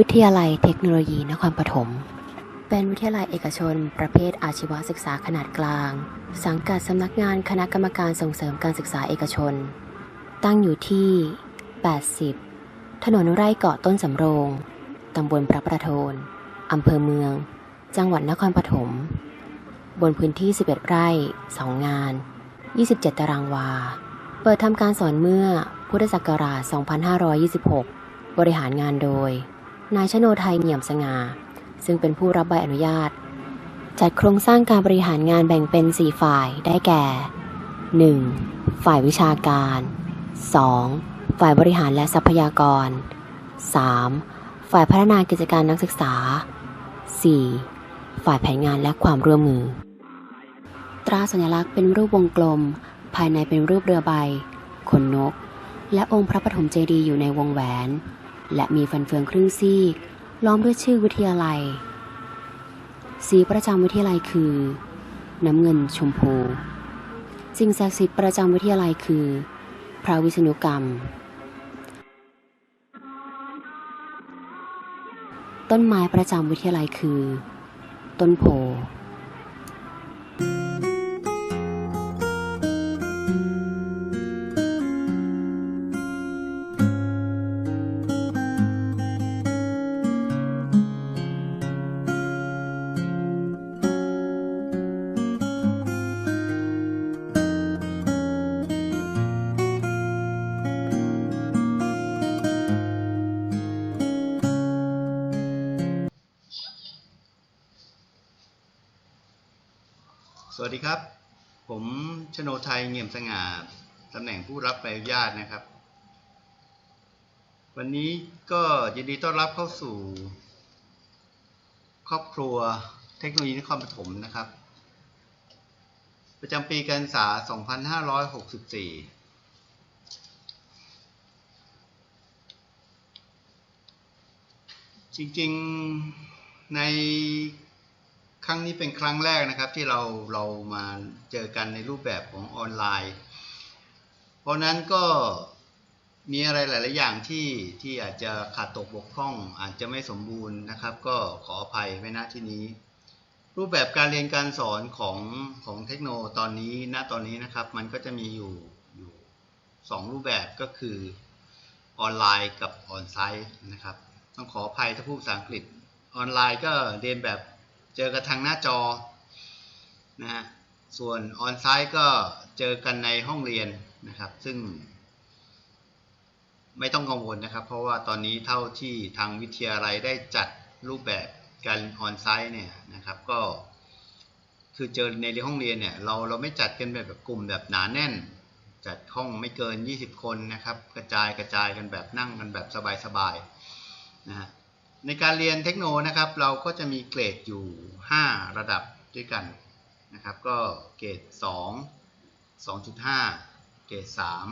วิทยาลัยเทคโนโลยีนครปฐม เป็นวิทยาลัยเอกชน ประเภทอาชีวศึกษาขนาดกลาง สังกัดสำนักงานคณะกรรมการส่งเสริมการศึกษาเอกชน ตั้งอยู่ที่ 80 ถนนไร่เกาะต้นสำโรง ตำบลพระประโทนอำเภอเมือง จังหวัดนครปฐม บนพื้นที่ 11 ไร่ 2 งาน 27 ตารางวา เปิดทำการสอนเมื่อพุทธศักราช 2526 บริหารงานโดย นายชโนไทยเนียมสง่าซึ่งเป็นผู้รับใบอนุญาต จัดโครงสร้างการบริหารงานแบ่งเป็น 4 ฝ่ายได้แก่ 1. ฝ่ายวิชาการ 2. ฝ่ายบริหารและทรัพยากร 3. ฝ่ายพัฒนากิจการนักศึกษา 4. ฝ่ายแผนงานและความร่วมมือ ตราสัญลักษณ์เป็นรูปวงกลม ภายในเป็นรูปเรือใบ ขนนก และองค์พระปฐมเจดีย์อยู่ในวงแหวน และมีฟันเฟืองครึ่งซีก ล้อมด้วยชื่อวิทยาลัย สีประจำวิทยาลัยคือ น้ำเงินชมพูสิ่งศักดิ์สิทธิ์ประจำวิทยาลัยคือ พระวิษณุกรรม ต้นไม้ประจำวิทยาลัยคือ ต้นโพ ไทยเงียมสง่าตำแหน่งผู้รับใบอนุญาตนะครับ วันนี้ก็ยินดีต้อนรับเข้าสู่ ครอบครัวเทคโนโลยีนครปฐมนะครับ ประจำปีการศึกษา 2564จริงๆ ใน ครั้งนี้เป็นครั้งแรกนะครับที่เราเรามาเจอกันในรูปแบบของออนไลน์ เพราะนั้นก็มีอะไรหลาย ๆ อย่างที่ที่อาจจะขาดตกบกพร่อง อาจจะไม่สมบูรณ์นะครับ ก็ขออภัยไว้ณที่นี้ รูปแบบการเรียนการสอนของของเทคโนตอนนี้ณตอนนี้นะครับ มันก็จะมีอยู่อยู่สองรูปแบบก็คือออนไลน์กับออนไซต์นะครับ ต้องขออภัยถ้าพูดภาษาอังกฤษออนไลน์ก็เรียนแบบ เจอกันทางหน้าจอนะฮะส่วนออนไซต์ก็เจอกันในห้องเรียนนะครับ ซึ่ง ไม่ต้องกังวลนะครับ เพราะว่าตอนนี้เท่าที่ทางวิทยาลัยได้จัดรูปแบบการออนไซต์เนี่ยนะครับก็คือเจอในห้องเรียนเนี่ยเราเราไม่จัดกันแบบแบบกลุ่มแบบหนาแน่น จัดห้องไม่เกิน 20 คนนะครับ กระจายกระจายกันแบบนั่งกันแบบสบายๆนะฮะ ในการเรียนเทคโนนะครับ เราก็จะมีเกรดอยู่ 5 ระดับด้วยกันนะครับ ก็เกรด 2 2.5 เกรด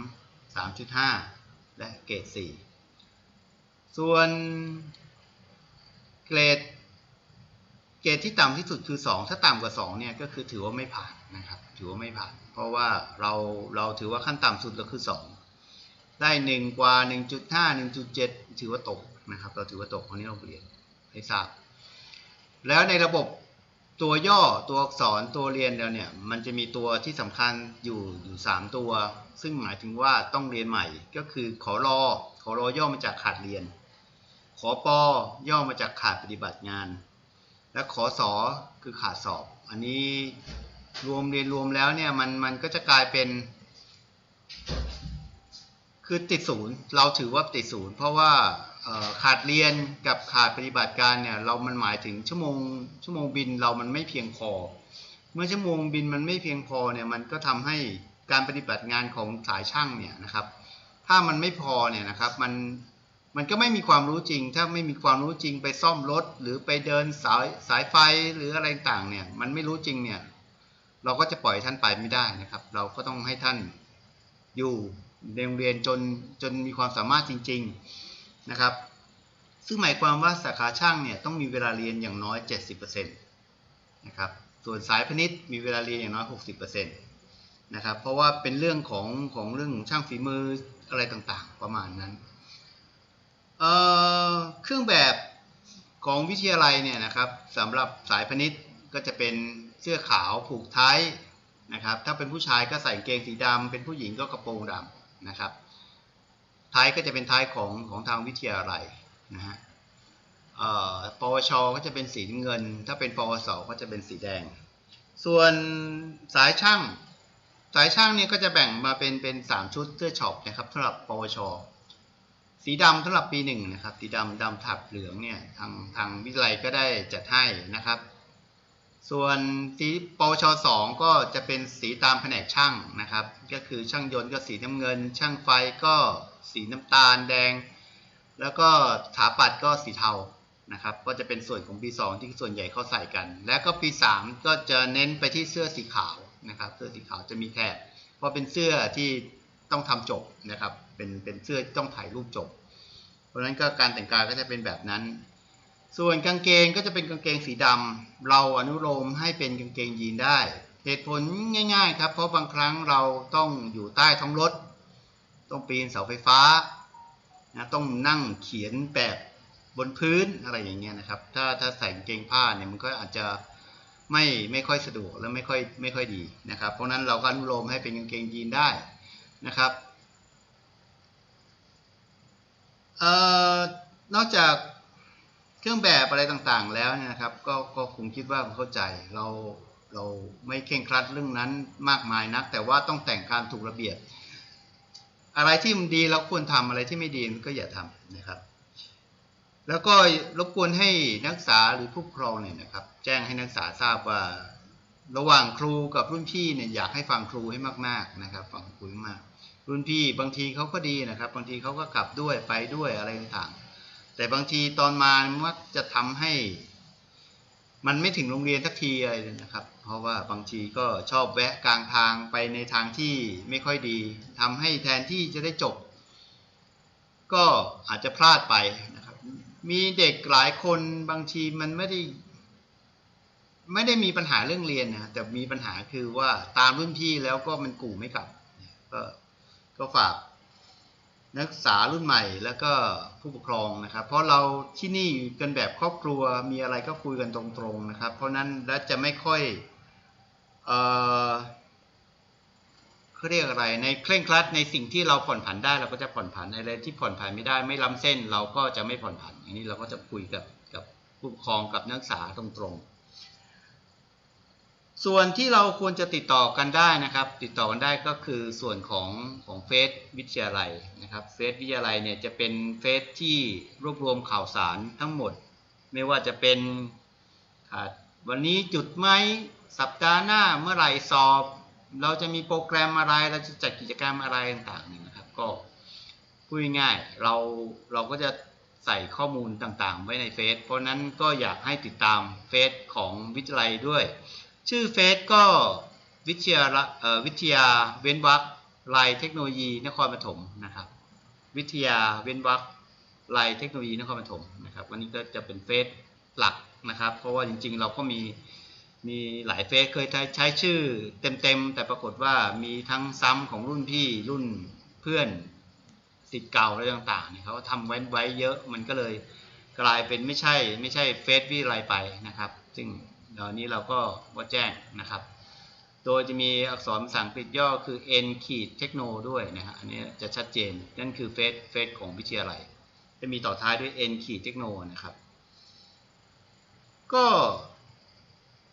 3 3.5 และเกรด 4 ส่วนเกรดเกรดที่ต่ำที่สุดคือ 2 ถ้าต่ำกว่า 2 เนี่ยก็คือถือว่าไม่ผ่านนะครับ ถือว่าไม่ผ่าน เพราะว่าเราเราถือว่าขั้นต่ำสุดก็คือ 2 ได้ 1 กว่า 1.5 1.7 ถือว่าตก นะครับ เราถือว่าตกอันนี้เราเรียนให้ทราบ แล้วในระบบตัวย่อตัวอักษรตัวเรียนเราเนี่ย มันจะมีตัวที่สำคัญอยู่อยู่ 3 ตัว ซึ่งหมายถึงว่าต้องเรียนใหม่ ก็คือขอรอขอรอย่อมาจากขาดเรียน ขอปอย่อมาจากขาดปฏิบัติงาน และขอสอคือขาดสอบ อันนี้รวมเรียนรวมแล้วเนี่ยมันมันก็จะกลายเป็น คือติดศูนย์เราถือว่าติดศูนย์เพราะว่า ขาดเรียนกับขาดปฏิบัติการเนี่ยเรามันหมายถึงชั่วโมงชั่วโมงบินเรามันไม่เพียงพอ เมื่อชั่วโมงบินมันไม่เพียงพอเนี่ยมันก็ทำให้การปฏิบัติงานของสายช่างเนี่ยนะครับ ถ้ามันไม่พอเนี่ยนะครับมันมันก็ไม่มีความรู้จริง ถ้าไม่มีความรู้จริงไปซ่อมรถ หรือไปเดินสายสายไฟหรืออะไรต่างเนี่ยมันไม่รู้จริงเนี่ยเราก็จะปล่อยท่านไปไม่ได้นะครับ เราก็ต้องให้ท่านอยู่ในโรงเรียนจนจนมีความสามารถจริง ๆ นะครับ ซึ่งหมายความว่าสาขาช่างเนี่ยต้องมีเวลาเรียนอย่างน้อย 70%นะครับ ส่วนสายพณิชย์มีเวลาเรียนอย่างน้อย 60%นะครับ เพราะว่าเป็นเรื่องของของเรื่องช่างฝีมืออะไรต่างๆ ประมาณนั้นเเครื่องแบบของวิทยาลัยเนี่ยนะครับสำหรับสายพนิษก็จะเป็นเสื้อขาวผูกไท้ายนะครับ ถ้าเป็นผู้ชายก็ใส่กางเกงสีดำเป็นผู้หญิงก็กระโปรงดำนะครับ ท้ายก็จะเป็นท้ายของของทางวิทยาลัยนะฮะปวช ก็จะเป็นสีเงิน ถ้าเป็นปวส ก็จะเป็นสีแดง ส่วนสายช่าง สายช่างเนี่ยก็จะแบ่งมาเป็นเป็นสามชุดเสื้อช็อปนะครับสำหรับปวช สีดำสำหรับปีหนึ่งนะครับสีดำดำถักเหลืองเนี่ยทางทางวิทยาลัยก็ได้จัดให้นะครับ ส่วนสีปวชสองก็จะเป็นสีตามแผนกช่างนะครับ ก็คือช่างยนต์ก็สีน้ำเงิน ช่างไฟก็ สีน้ำตาลแดง แล้วก็ถาปัดก็สีเทานะครับ ก็จะเป็นส่วนของปี2ที่ส่วนใหญ่เขาใส่กัน แล้วก็ปี3ก็จะเน้นไปที่เสื้อสีขาวนะครับ เสื้อสีขาวจะมีแถบเพราะเป็นเสื้อที่ต้องทำจบนะครับ เป็นเป็นเสื้อต้องถ่ายรูปจบ เพราะฉะนั้นก็การแต่งกายก็จะเป็นแบบนั้น ส่วนกางเกงก็จะเป็นกางเกงสีดำเราอนุโลมให้เป็นกางเกงยีนได้ เหตุผลง่าย ๆ ครับ เพราะบางครั้งเราต้องอยู่ใต้ท้องรถ ต้องปีนเสาไฟฟ้านะต้องนั่งเขียนแบบบนพื้นอะไรอย่างเงี้ยนะครับ ถ้าถ้าใส่เกงผ้าเนี่ยมันก็อาจจะไม่ไม่ค่อยสะดวกและไม่ค่อยไม่ค่อยดีนะครับ เพราะนั้นเราก็อนุโลมให้เป็นกางเกงยีนได้นะครับเอ่อนอกจากเครื่องแบบอะไรต่างๆแล้วเนี่ยนะครับ ก็ก็คงคิดว่าเข้าใจเราเราไม่เคร่งครัดเรื่องนั้นมากมายนัก แต่ว่าต้องแต่งการถูกระเบียบ อะไรที่มันดีเราควรทำอะไรที่ไม่ดีก็อย่าทำนะครับ แล้วก็รบกวนให้นักศึกษาหรือผู้ปกครองเนี่ยนะครับ แจ้งให้นักศึกษาทราบว่า ระหว่างครูกับรุ่นพี่เนี่ยอยากให้ฟังครูให้มากๆนะครับ ฟังครูมาก รุ่นพี่บางทีเขาก็ดีนะครับ บางทีเขาก็ขับด้วยไปด้วยอะไรต่างๆแต่บางทีตอนมามักจะทำให้ มันไม่ถึงโรงเรียนสักทีอะไรนะครับ เพราะว่าบางทีก็ชอบแวะกลางทางไปในทางที่ไม่ค่อยดีทำให้แทนที่จะได้จบ ก็อาจจะพลาดไปนะครับ มีเด็กหลายคนบางทีมันไม่ได้ ไม่ได้มีปัญหาเรื่องเรียนนะแต่มีปัญหาคือว่าตามรุ่นพี่แล้วก็มันกู่ไม่กลับก็ก็ฝากนักศึกษารุ่นใหม่แล้วก็ผู้ปกครองนะครับ เพราะเราที่นี่อยู่กันแบบครอบครัวมีอะไรก็คุยกันตรงๆนะครับ เพราะนั้นแล้วจะไม่ค่อย เขาเรียกอะไรในเคร่งครัดในสิ่งที่เราผ่อนผันได้เราก็จะผ่อนผันอะไรที่ผ่อนผันไม่ได้ไม่ล้ำเส้น เราก็จะไม่ผ่อนผันอย่างนี้เราก็จะคุยกับกับผู้ปกครองกับนักศึกษาตรงๆส่วนที่เราควรจะติดต่อกันได้นะครับ ติดต่อกันได้ก็คือส่วนของของเฟซวิทยาลัยนะครับเฟซวิทยาลัยเนี่ยจะเป็นเฟซที่รวบรวมข่าวสารทั้งหมด ไม่ว่าจะเป็นวันนี้จุดไหม สัปดาห์หน้าเมื่อไหร่สอบ เราจะมีโปรแกรมอะไร เราจะจัดกิจกรรมอะไรต่างๆเนี่ยนะครับ ก็พูดง่ายเราเราก็จะใส่ข้อมูลต่างๆ ไว้ในเฟซเพราะนั้นก็อยากให้ติดตามเฟซของวิทยาลัยด้วย ชื่อเฟซก็วิทยาเอ่อวิทยาเว้นวรรคลายเทคโนโลยีนครปฐมนะครับ วิทยาเว้นวรรคลายเทคโนโลยีนครปฐมนะครับวันนี้ก็จะเป็นเฟซหลักนะครับ เพราะว่าจริงๆ เราก็มี มีหลายเฟซเคยใช้ช้ชื่อเต็มๆ แต่ปรากฏว่ามีทั้งซ้ำของรุ่นพี่รุ่นเพื่อนสิทธิ์เก่าอะไรต่างๆเนี่ยเขาทำไว้ไว้เยอะมันก็เลยกลายเป็นไม่ใช่ไม่ใช่เฟซวิไลไปนะครับ ซึ่งเดี๋ยวนี้เราก็ว่าแจ้งนะครับ โดยจะมีอักษรภาษาอังกฤษย่อคือ n ขีดเทคโนด้วยนะฮะอันนี้จะชัดเจนนั่นคือเฟซเฟซของวิทยาลัย จะมีต่อท้ายด้วย n ขีดเทคโนนะครับ ก็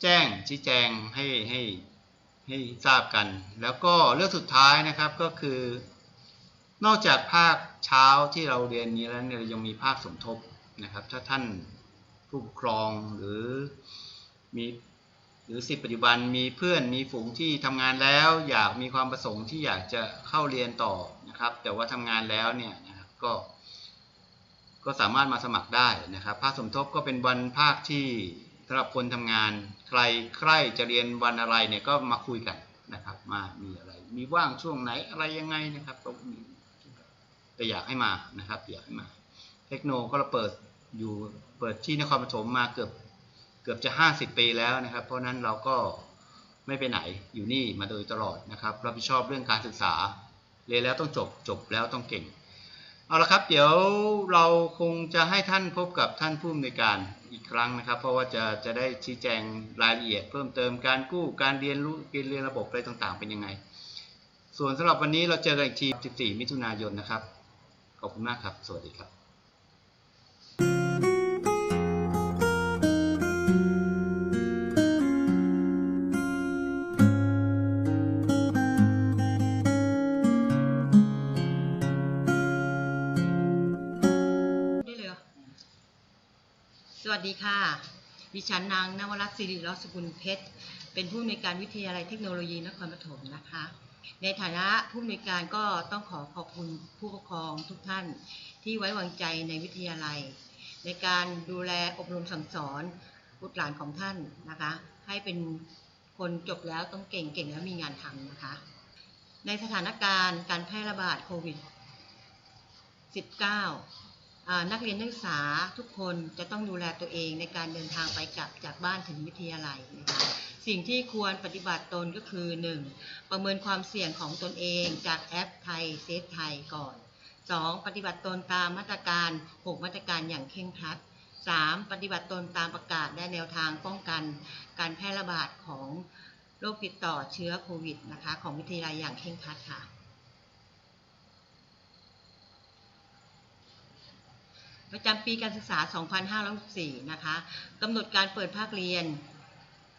แจ้งชี้แจงให้ให้ให้ทราบกัน แล้วก็เรื่องสุดท้ายนะครับก็คือ นอกจากภาคเช้าที่เราเรียนนี้แล้วเนี่ยยังมีภาคสมทบนะครับ ถ้าท่านผู้ปกครองหรือมีหรือสิทธิปัจจุบันมีเพื่อนมีฝูงที่ทำงานแล้ว อยากมีความประสงค์ที่อยากจะเข้าเรียนต่อนะครับ แต่ว่าทำงานแล้วเนี่ยนะครับก็ ก็สามารถมาสมัครได้นะครับ ภาคสมทบก็เป็นวันภาคที่สำหรับคนทำงาน ใครใครจะเรียนวันอะไรเนี่ยก็มาคุยกันนะครับ มามีอะไร มีว่างช่วงไหนอะไรยังไงนะครับก็มีแต่อยากให้มานะครับอยากให้มา เทคโนก็เราเปิดอยู่เปิดที่นครปฐมมาเกือบเกือบจะ 50 ปีแล้วนะครับ เพราะฉะนั้นเราก็ไม่ไปไหนอยู่นี่มาโดยตลอดนะครับรับผิดชอบเรื่องการศึกษาเรียนแล้วต้องจบจบแล้วต้องเก่ง เอาละครับ เดี๋ยวเราคงจะให้ท่านพบกับท่านผู้อำนวยการ อีกครั้งนะครับ เพราะว่าจะจะได้ชี้แจงรายละเอียด เพิ่มเติมการกู้การเรียนรู้การเรียนระบบอะไรต่างๆ เป็นยังไง ส่วนสำหรับวันนี้เราเจอกันอีกที 14 มิถุนายนนะครับ ขอบคุณมากครับ สวัสดีครับ สวัสดีค่ะ ดิฉันนางนวรัตน์สิริรัตน์สกุลเพชร เป็นผู้อำนวยการวิทยาลัยเทคโนโลยีนครปฐมนะคะ ในฐานะผู้อำนวยการก็ต้องขอขอบคุณผู้ปกครองทุกท่านที่ไว้วางใจในวิทยาลัย ในการดูแลอบรมสั่งสอนบุตรหลานของท่านนะคะ ให้เป็นคนจบแล้วต้องเก่งเก่งแล้วมีงานทำนะคะ ในสถานการณ์การแพร่ระบาดโควิด 19 นักเรียนนักศึกษาทุกคนจะต้องดูแลตัวเองในการเดินทางไปกลับจากบ้านถึงวิทยาลัยนะคะสิ่งที่ควรปฏิบัติตนก็คือ 1. ประเมินความเสี่ยงของตนเองจากแอปไทยเซฟไทยก่อน 2. ปฏิบัติตนตามมาตรการ 6 มาตรการอย่างเคร่งครัด 3. ปฏิบัติตนตามประกาศและแนวทางป้องกัน การแพร่ระบาดของโรคติดต่อเชื้อโควิดนะคะของวิทยาลัยอย่างเคร่งครัดค่ะ ประจำปีการศึกษา 2564 นะคะกำหนดการเปิดภาคเรียน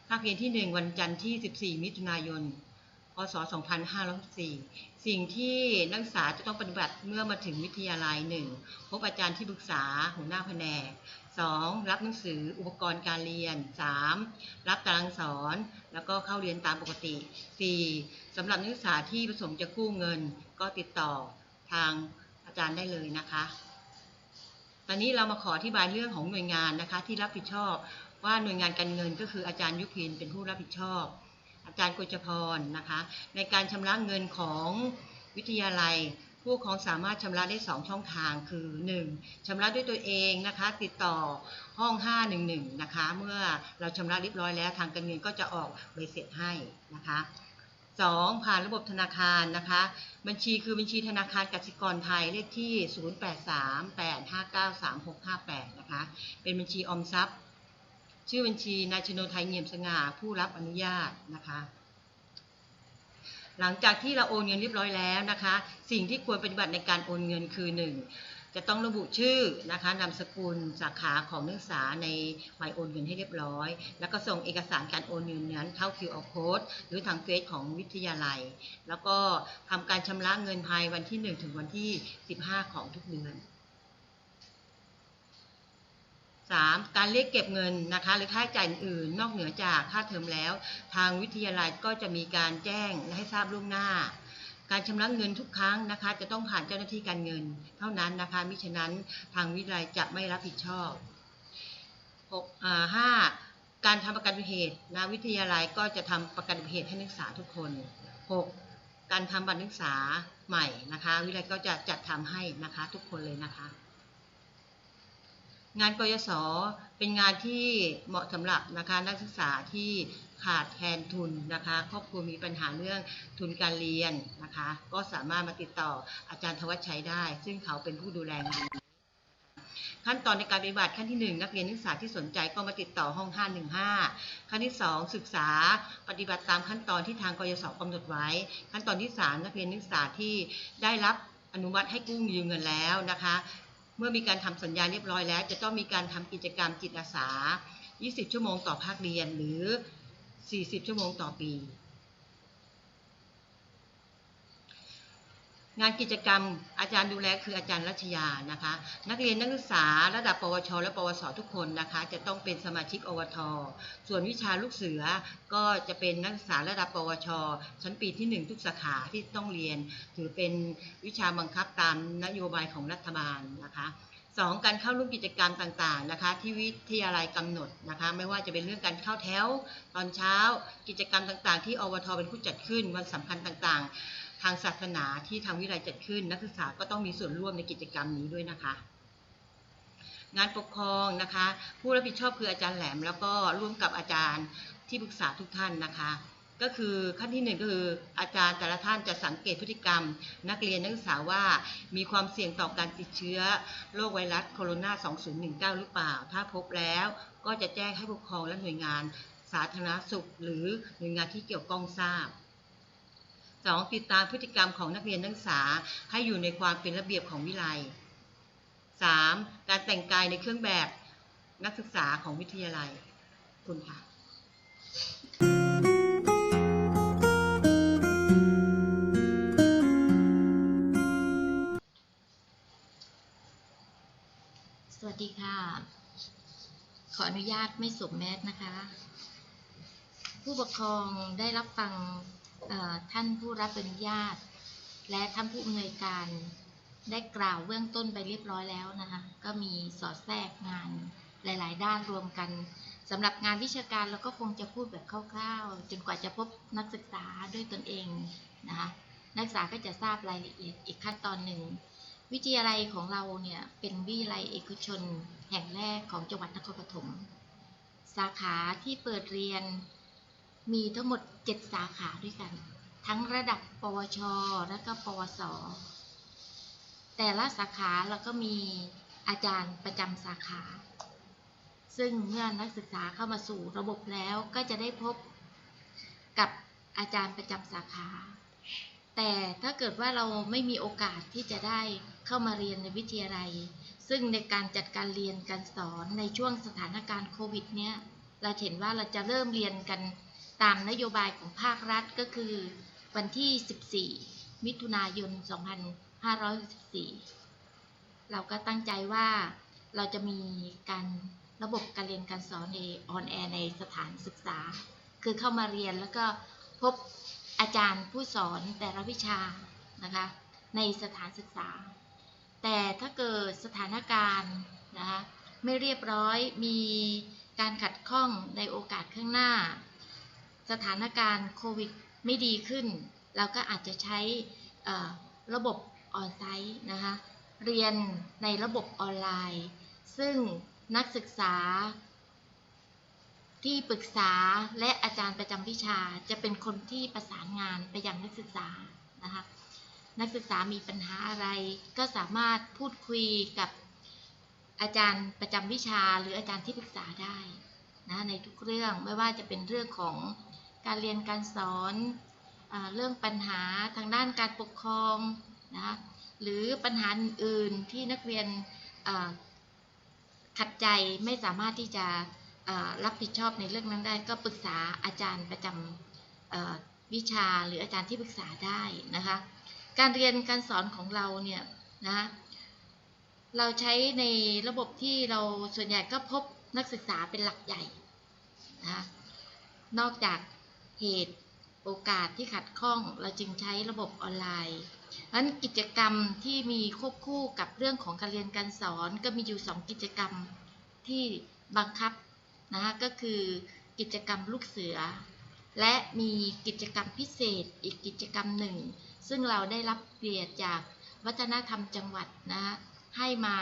ภาคเรียนที่ 1 วันจันทร์ที่ 14 มิถุนายน พศ 2564 สิ่งที่นักศึกษาจะต้องปฏิบัติเมื่อมาถึงวิทยาลัย 1. พบอาจารย์ที่ปรึกษาหัวหน้าแผนก 2. รับหนังสืออุปกรณ์การเรียน 3. รับตารางสอน แล้วก็เข้าเรียนตามปกติ 4. สำหรับนักศึกษาที่ประสงค์จะกู้เงิน ก็ติดต่อทางอาจารย์ได้เลยนะคะ ตอนนี้เรามาขออธิบายเรื่องของหน่วยงานนะคะ ที่รับผิดชอบ ว่าหน่วยงานการเงินก็คืออาจารย์ยุพินเป็นผู้รับผิดชอบ อาจารย์กุจพรนะคะ ในการชำระเงินของวิทยาลัย ผู้ปกครองสามารถชำระได้ 2 ช่องทางคือ 1. ชำระด้วยตัวเองนะคะ ติดต่อห้อง 511 นะคะ เมื่อเราชำระเรียบร้อยแล้วทางการเงินก็จะออกใบเสร็จให้นะคะ 2. ผ่านระบบธนาคารนะคะ บัญชีคือบัญชีธนาคารกสิกรไทยเลขที่ 0838593658 นะคะ เป็นบัญชีออมทรัพย์ ชื่อบัญชีนายชโนไทยเงียมสง่าผู้รับอนุญาตนะคะ หลังจากที่เราโอนเงินเรียบร้อยแล้วนะคะ สิ่งที่ควรปฏิบัติในการโอนเงินคือ 1. จะต้องระบุชื่อนะคะนามสกุลสาขาของนักศึกษาในใบโอนเงินให้เรียบร้อย แล้วก็ส่งเอกสารการโอนเงินนั้นเข้า QR code หรือทางเฟซของวิทยาลัย แล้วก็ทำการชำระเงินภายวันที่ 1 ถึงวันที่ 15 ของทุกเดือน 3. การเรียกเก็บเงินนะคะหรือค่าใช้จ่ายอื่นนอกเหนือจากค่าเทอมแล้ว ทางวิทยาลัยก็จะมีการแจ้งและให้ทราบล่วงหน้า การชำระเงินทุกครั้งนะคะ จะต้องผ่านเจ้าหน้าที่การเงิน เท่านั้นนะคะ มิฉะนั้นทางวิทยาลัยจะไม่รับผิดชอบ 6. อ่า 5. การทำประกันอุบัติเหตุนะวิทยาลัยก็จะทำประกันอุบัติเหตุให้นักศึกษาทุกคน 6. การทำบัตรนักศึกษาใหม่นะคะ วิทยาลัยก็จะจัดทำให้นะคะทุกคนเลยนะคะ งานกยศเป็นงานที่เหมาะสำหรับนะคะนักศึกษาที่ขาดแคลนทุนนะคะครอบครัวมีปัญหาเรื่องทุนการเรียนนะคะ ก็สามารถมาติดต่ออาจารย์ธวัชชัยได้ ซึ่งเขาเป็นผู้ดูแลงานขั้นตอนในการปฏิบัติขั้นที่ 1 นักเรียนนักศึกษาที่สนใจก็มาติดต่อห้อง 515 ขั้นที่ 2 ศึกษาปฏิบัติตามขั้นตอนที่ทางกยศกำหนดไว้ ขั้นตอนที่ 3 นักเรียนนักศึกษาที่ได้รับอนุมัติให้กู้ยืมเงินแล้วนะคะ เมื่อมีการทำสัญญาเรียบร้อยแล้ว จะต้องมีการทำกิจกรรมจิตอาสา 20 ชั่วโมงต่อภาคเรียนหรือ 40 ชั่วโมงต่อปี งานกิจกรรมอาจารย์ดูแลคืออาจารย์รัชยานะคะ นักเรียนนักศึกษาระดับปวช และปวสทุกคนนะคะ จะต้องเป็นสมาชิกอวท ส่วนวิชาลูกเสือก็จะเป็นนักศึกษาระดับปวช ชั้นปีที่ 1 ทุกสาขาที่ต้องเรียน ถือเป็นวิชาบังคับตามนโยบายของรัฐบาลนะคะสองการเข้าร่วมกิจกรรมต่างๆนะคะ ที่วิทยาลัยกำหนดนะคะ ไม่ว่าจะเป็นเรื่องการเข้าแถวตอนเช้า กิจกรรมต่างๆ ที่อวทเป็นผู้จัดขึ้นวันสำคัญต่างๆ ทางศาสนาที่ทางวิทยาลัยจัดขึ้น นักศึกษาก็ต้องมีส่วนร่วมในกิจกรรมนี้ด้วยนะคะ งานปกครองนะคะ ผู้รับผิดชอบคืออาจารย์แหลม แล้วก็ร่วมกับอาจารย์ที่ปรึกษาทุกท่านนะคะก็คือขั้นที่หนึ่งก็คืออาจารย์แต่ละท่านจะสังเกตพฤติกรรม นักเรียนนักศึกษาว่ามีความเสี่ยงต่อการติดเชื้อโรคไวรัสโคโรนา 2019 หรือเปล่า ถ้าพบแล้วก็จะแจ้งให้ผู้ปกครองและหน่วยงานสาธารณสุข หรือหน่วยงานที่เกี่ยวข้องทราบ 2. ติดตามพฤติกรรมของนักเรียนนักศึกษาให้อยู่ในความเป็นระเบียบของวิไล 3. การแต่งกายในเครื่องแบบนักศึกษาของวิทยาลัย คุณค่ะสวัสดีค่ะ ขออนุญาตไม่สวมแมสนะคะ ผู้ปกครองได้รับฟัง ท่านผู้รับอนุญาต และท่านผู้อำนวยการได้กล่าวเบื้องต้นไปเรียบร้อยแล้วนะคะก็มีสอดแทรกงานหลาย ๆ ด้านรวมกันสำหรับงานวิชาการเราก็คงจะพูดแบบคร่าวๆ จนกว่าจะพบนักศึกษาด้วยตนเองนะคะนักศึกษาก็จะทราบรายละเอียดอีกขั้นตอนหนึ่ง วิทยาลัยของเราเนี่ยเป็นวิทยาลัยเอกชนแห่งแรกของจังหวัดนครปฐมสาขาที่เปิดเรียน มีทั้งหมด 7 สาขาด้วยกัน ทั้งระดับ ปวช และก็ ปวส แต่ละสาขาเราก็มีอาจารย์ประจำสาขา ซึ่งเมื่อนักศึกษาเข้ามาสู่ระบบแล้วก็จะได้พบกับอาจารย์ประจำสาขา แต่ถ้าเกิดว่าเราไม่มีโอกาสที่จะได้เข้ามาเรียนในวิทยาลัย ซึ่งในการจัดการเรียนการสอนในช่วงสถานการณ์โควิดเนี่ยเราเห็นว่าเราจะเริ่มเรียนกัน ตามนโยบายของภาครัฐก็คือวันที่ 14 มิถุนายน 2564 เราก็ตั้งใจว่าเราจะมีการระบบการเรียนการสอนในออนแอร์ในสถานศึกษา คือเข้ามาเรียนแล้วก็พบอาจารย์ผู้สอนแต่ละวิชานะคะในสถานศึกษา แต่ถ้าเกิดสถานการณ์นะคะไม่เรียบร้อยมีการขัดข้องในโอกาสข้างหน้า สถานการณ์โควิดไม่ดีขึ้น เราก็อาจจะใช้ระบบออนไซต์นะคะเรียนในระบบออนไลน์ ซึ่งนักศึกษา ที่ปรึกษาและอาจารย์ประจำวิชาจะเป็นคนที่ประสานงานไปยังนักศึกษานะคะนักศึกษามีปัญหาอะไร ก็สามารถพูดคุยกับอาจารย์ประจำวิชาหรืออาจารย์ที่ปรึกษาได้นะในทุกเรื่องไม่ว่าจะเป็นเรื่องของ การเรียนการสอนอเรื่องปัญหาทางด้านการปกครองนะคะหรือปัญหาอื่นที่นักเรียนขัดใจไม่สามารถที่จะรับผิดชอบในเรื่องนั้นได้ ก็ปรึกษาอาจารย์ประจำวิชาหรืออาจารย์ที่ปรึกษาได้นะคะการเรียนการสอนของเราเนี่ยนะเราใช้ในระบบที่เราส่วนใหญ่ก็พบนักศึกษาเป็นหลักใหญ่นะะนอกจาก เหตุโอกาสที่ขัดข้อง เราจึงใช้ระบบออนไลน์นั้นกิจกรรมที่มีควบคู่กับเรื่องของการเรียนการสอน ก็มีอยู่ 2 กิจกรรมที่บังคับนะคะก็คือกิจกรรมลูกเสือ และมีกิจกรรมพิเศษอีกกิจกรรมหนึ่ง ซึ่งเราได้รับเกียรติจากวัฒนธรรมจังหวัดนะคะให้มา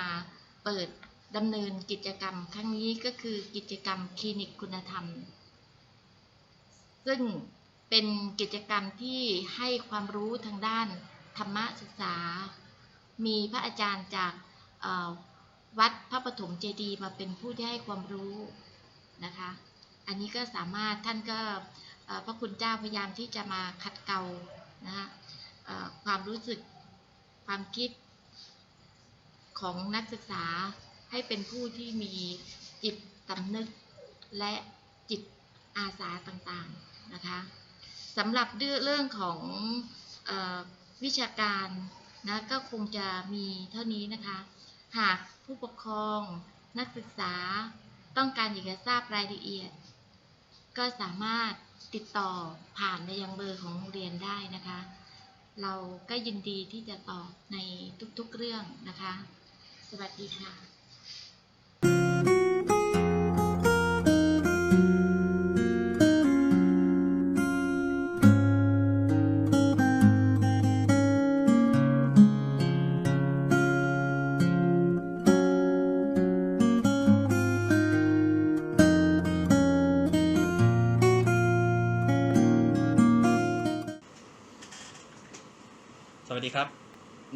เปิดดำเนินกิจกรรมครั้งนี้ก็คือกิจกรรมคลินิกคุณธรรม ซึ่งเป็นกิจกรรมที่ให้ความรู้ทางด้านธรรมศึกษา มีพระอาจารย์จากวัดพระปฐมเจดีย์มาเป็นผู้ที่ให้ความรู้นะคะ อันนี้ก็สามารถท่านก็พระคุณเจ้าพยายามที่จะมาขัดเกลานะคะความรู้สึกความคิดของนักศึกษาให้เป็นผู้ที่มีจิตสำนึกและจิตอาสาต่างๆ นะคะสำหรับเรื่องของอวิชาการนะก็คงจะมีเท่านี้นะคะ หากผู้ปกครองนักศึกษาต้องการอยากจะทราบรายละเอียด ก็สามารถติดต่อผ่านในยังเบอร์ของโรงเรียนได้นะคะ เราก็ยินดีที่จะตอบในทุกๆเรื่องนะคะ สวัสดีค่ะ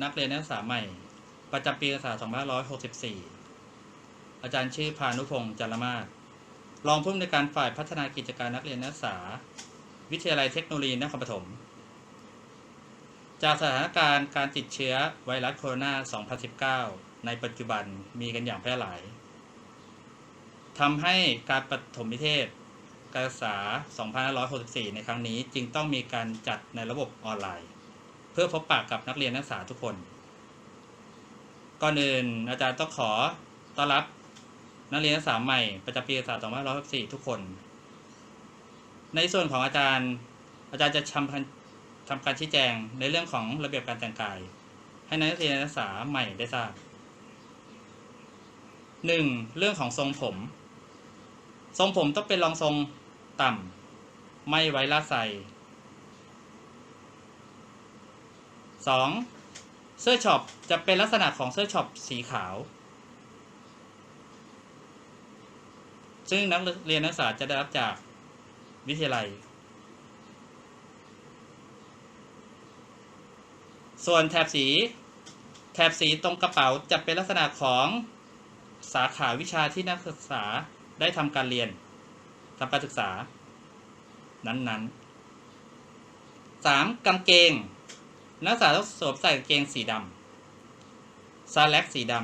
นักเรียนนักศึกษาใหม่ ประจำปีการศึกษา2564 อาจารย์ชื่อพานุพงษ์จันทมาศรองผู้อำนวยการฝ่ายพัฒนากิจการนักเรียนนักศึกษา วิทยาลัยเทคโนโลยีนครปฐม จากสถานการณ์การติดเชื้อไวรัสโคโรนา 2019 ในปัจจุบันมีกันอย่างแพร่หลายทำให้การปฐมนิเทศการศึกษา 2564 ในครั้งนี้จึงต้องมีการจัดในระบบออนไลน์ เพื่อพบปะกับนักเรียนนักศึกษาทุกคน ก่อนอื่นอาจารย์ต้องขอต้อนรับนักเรียนนักศึกษาใหม่ประจำปีการศึกษา2564ทุกคน ในส่วนของอาจารย์อาจารย์จะทำการทำการชี้แจงในเรื่องของระเบียบการแต่งกาย ให้นักเรียนนักศึกษาใหม่ได้ทราบ 1. เรื่องของทรงผม ทรงผมต้องเป็นรองทรงต่ำไม่ไว้ลาใส่ 2. เสื้อช็อปจะเป็นลักษณะของเสื้อช็อปสีขาว ซึ่งนักเรียนนักศึกษาจะได้รับจากวิทยาลัย ส่วนแถบสี แถบสีตรงกระเป๋าจะเป็นลักษณะของสาขาวิชาที่นักศึกษาได้ทำการเรียนทำการศึกษา นั้นๆ 3. กางเกง นักศึกษาต้องสวมใส่กางเกงสีดำซาแล็กสีด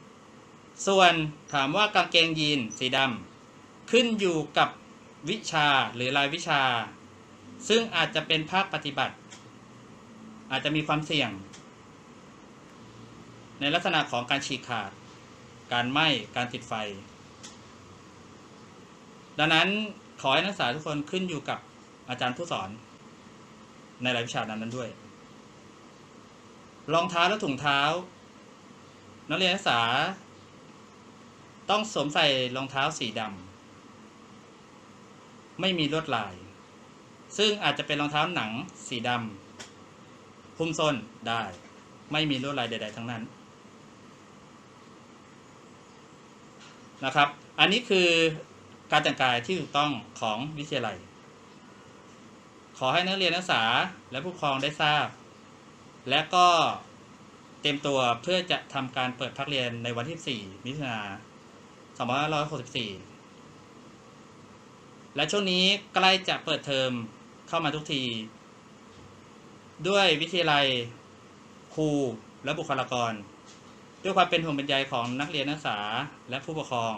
ำส่วนถามว่ากางเกงยีนสีดำขึ้นอยู่กับวิชาหรือรายวิชา ซึ่งอาจจะเป็นภาคปฏิบัติ อาจจะมีความเสี่ยง ในลักษณะของการฉีกขาด การไหม้การติดไฟ ดังนั้นขอให้นักศึกษาทุกคนขึ้นอยู่กับอาจารย์ผู้สอน ในรายวิชานั้นๆด้วย รองเท้าและถุงเท้า นักเรียนนักศึกษา ต้องสวมใส่รองเท้าสีดำไม่มีลวดลาย ซึ่งอาจจะเป็นรองเท้าหนังสีดำหุ้มส้นได้ ไม่มีลวดลายใด ๆ ทั้งนั้นนะครับ อันนี้คือการแต่งกายที่ถูกต้องของวิทยาลัย ขอให้นักเรียนนักศึกษาและผู้ปกครองได้ทราบ และก็เตรียมตัวเพื่อจะทำการเปิดภาคเรียนในวันที่ 4 มิถุนายน 2564 และช่วงนี้ใกล้จะเปิดเทอมเข้ามาทุกที ด้วยวิทยาลัยครูและบุคลากร ด้วยความเป็นห่วงเป็นใยของนักเรียนนักศึกษาและผู้ปกครอง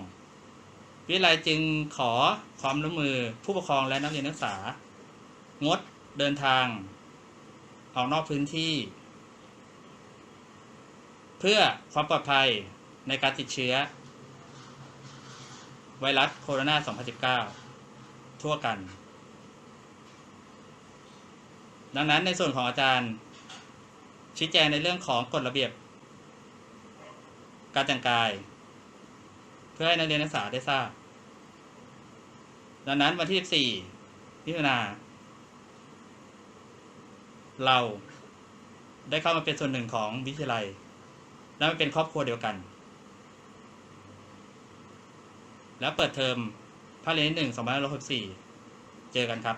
วิทยาลัยจึงขอความร่วมมือผู้ปกครองและนักเรียนนักศึกษา งดเดินทาง ออกนอกพื้นที่ เพื่อความปลอดภัยในการติดเชื้อ ไวรัสโคโรนา 2019 ทั่วกัน ดังนั้นในส่วนของอาจารย์ชี้แจงในเรื่องของกฎระเบียบ การแต่งกาย เพื่อให้นักเรียนนักศึกษาได้ทราบ ดังนั้นวันที่ 14มิถุนา เราได้เข้ามาเป็นส่วนหนึ่งของวิทยาลัย และมาเป็นครอบครัวเดียวกัน แล้วเปิดเทอมภาคเรียนที่หนึ่งสองพันห้าร้อยหกสิบสี่เจอกันครับ